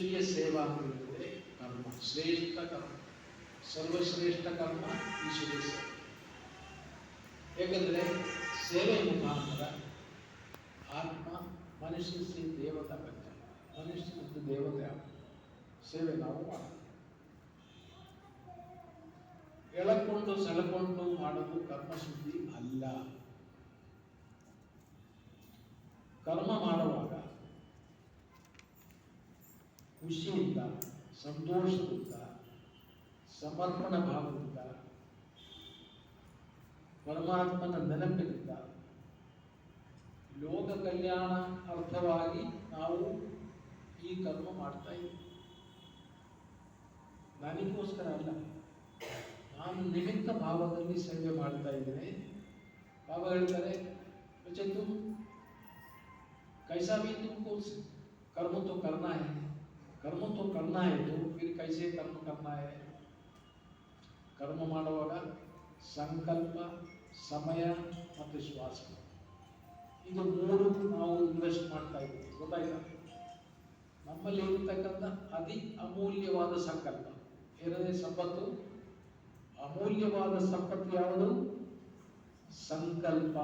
ಈಶ್ವರೀಯ ಸೇವಾ ಹೇಳಿದ್ರೆ ಕರ್ಮ. ಶ್ರೇಷ್ಠ ಕರ್ಮ. ಸರ್ವಶ್ರೇಷ್ಠ ಕರ್ಮ ಈಶ್ವರೀಯ ಸೇವೆ. ಏಕೆಂದರೆ ಸೇವೆ ಮುಖಾಂತರ ಆತ್ಮ, ಮನುಷ್ಯ ಶ್ರೀ ದೇವತಾ ಮನುಷ್ಯ ಮತ್ತು ದೇವತೆ. ಸೇವೆ ನಾವು ಮಾಡೋದು. ಎಳಕೊಂಡು, ಸೆಳಕೊಂಡು ಮಾಡೋದು ಕರ್ಮಶುದ್ಧಿ ಅಲ್ಲ. ಕರ್ಮ ಮಾಡುವಾಗ ಖುಷಿಯಿಂದ ಸಂತೋಷದಿಂದ ಸಮರ್ಪಣ ಭಾವದಿಂದ ಪರಮಾತ್ಮನ ನೆನಪಿನಿಂದ ಲೋಕ ಕಲ್ಯಾಣ ಅರ್ಥವಾಗಿ ನಾವು ಈ ಕರ್ಮ ಮಾಡ್ತಾ ಇದ್ದೀವಿ ನನಗೋಸ್ಕರ ಅಲ್ಲ ನಾನು ನಿಮಿತ್ತ ಭಾವದಲ್ಲಿ ಸೇವೆ ಮಾಡ್ತಾ ಇದ್ದೇನೆ ಬಾಬಾ ಹೇಳ್ತಾರೆ बच्चे तुम कैसा भी तुमको कर्म तो करना है ಕರ್ಮ ತು ಕರ್ಣ ಆಯಿತು ಕೈಸೆ ಕರ್ಮ ಕರ್ಣ ಕರ್ಮ ಮಾಡುವಾಗ ಸಂಕಲ್ಪ, ಸಮಯ ಮತ್ತು ಶ್ವಾಸ. ಇದು ಮೂರು ನಾವು ಇನ್ವೆಸ್ಟ್ ಮಾಡ್ತಾ ಇದ್ದೀವಿ. ಗೊತ್ತಾಯ್ತಾ? ನಮ್ಮಲ್ಲಿ ಇರತಕ್ಕಂಥ ಅತಿ ಅಮೂಲ್ಯವಾದ ಸಂಕಲ್ಪ. ಎರಡನೇ ಸಂಪತ್ತು? ಅಮೂಲ್ಯವಾದ ಸಂಪತ್ತು ಯಾವುದು? ಸಂಕಲ್ಪ,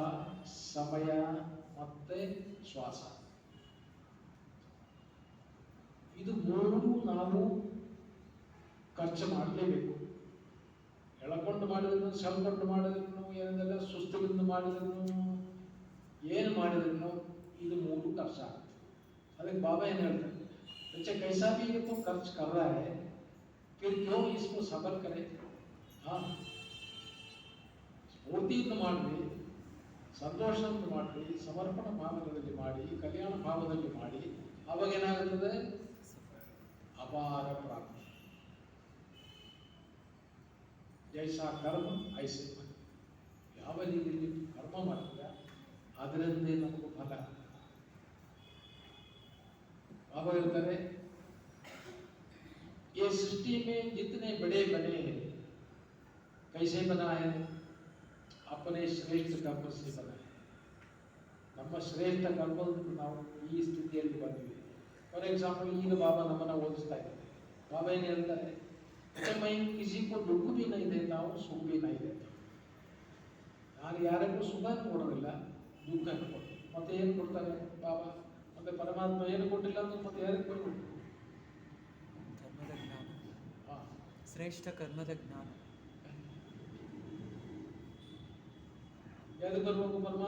ಸಮಯ ಮತ್ತೆ ಶ್ವಾಸ. ಇದು ಮೂರು ನಾವು ಖರ್ಚು ಮಾಡಲೇಬೇಕು ಎಳಕೊಂಡು ಮಾಡಿದ್ರು ಸಲ್ಕೊಂಡು ಮಾಡಿದ್ರು ಏನಂದೆಲ್ಲ ಸುಸ್ತುಲಿಂದ ಮಾಡಿದ್ರು ಏನು ಮಾಡಿದ್ರು ಇದು ಮೂರು ಖರ್ಚಾಗುತ್ತೆ ಅದಕ್ಕೆ ಬಾಬಾ ಏನು ಹೇಳ್ತಾರೆ बच्चे कैसा भी ये तो खर्च कर रहा है फिर क्यों इसको सफल करे हाँ ಸ್ಫೂರ್ತಿಯಿಂದ ಮಾಡಲಿ ಸಂತೋಷದಿಂದ ಮಾಡಲಿ ಸಮರ್ಪಣ ಭಾವದಲ್ಲಿ ಮಾಡಿ ಕಲ್ಯಾಣ ಭಾವದಲ್ಲಿ ಮಾಡಿ ಅವಾಗ ಏನಾಗುತ್ತದೆ ಜೈಸ ಕರ್ಮ ಐಸೆ ಫಲ ಯಾವ ರೀತಿಯಲ್ಲಿ ಕರ್ಮ ಮಾಡಿದ್ರೆ ಅದರಂತೆ ನಮಗೂ ಫಲ बाबा कहते हैं ये सृष्टि में जितने बड़े बने हैं कैसे बनाए अपने श्रेष्ठ कर्म से बनाए ನಮ್ಮ ಶ್ರೇಷ್ಠ ಕರ್ಮದಿಂದ ನಾವು ಈ ಸ್ಥಿತಿಯಲ್ಲಿ ಬಂದಿವೆ ಫಾರ್ ಎಕ್ಸಾಂಪಲ್ ಈಗ ಬಾಬಾ ನಮ್ಮನ್ನ ಓದಿಸ್ತಾ ಇದ್ದಾರೆ ಬಾಬಾ ಏನು ಹೇಳ್ತಾರೆ ಎಂ ಇಸ್ ಈಕ್ವಲ್ ದುಡ್ಡು ಭೀ ಇದೆ ತಾವು ಸುಖ ಭೀ ಇದೆ. ನಾನು ಯಾರಿಗೂ ಸುಖನೂ ಕೊಡೋದಿಲ್ಲ ದುಃಖನೂ ಕೊಡ್ತೀನಿ ಮತ್ತೆ ಏನು ಕೊಡ್ತಾರೆ ಬಾಬಾ ಮತ್ತೆ ಪರಮಾತ್ಮ ಏನು ಕೊಟ್ಟಿಲ್ಲ ಅಂದ್ರೆ ಮತ್ತೆ ಯಾರಿಗೆ ಕೊಡಬೇಕು? ಕರ್ಮದ ಜ್ಞಾನ. ಶ್ರೇಷ್ಠ ಕರ್ಮದ ಜ್ಞಾನ. ಯಾರು ಬರಬೇಕು ಪರಮಾತ್ಮ?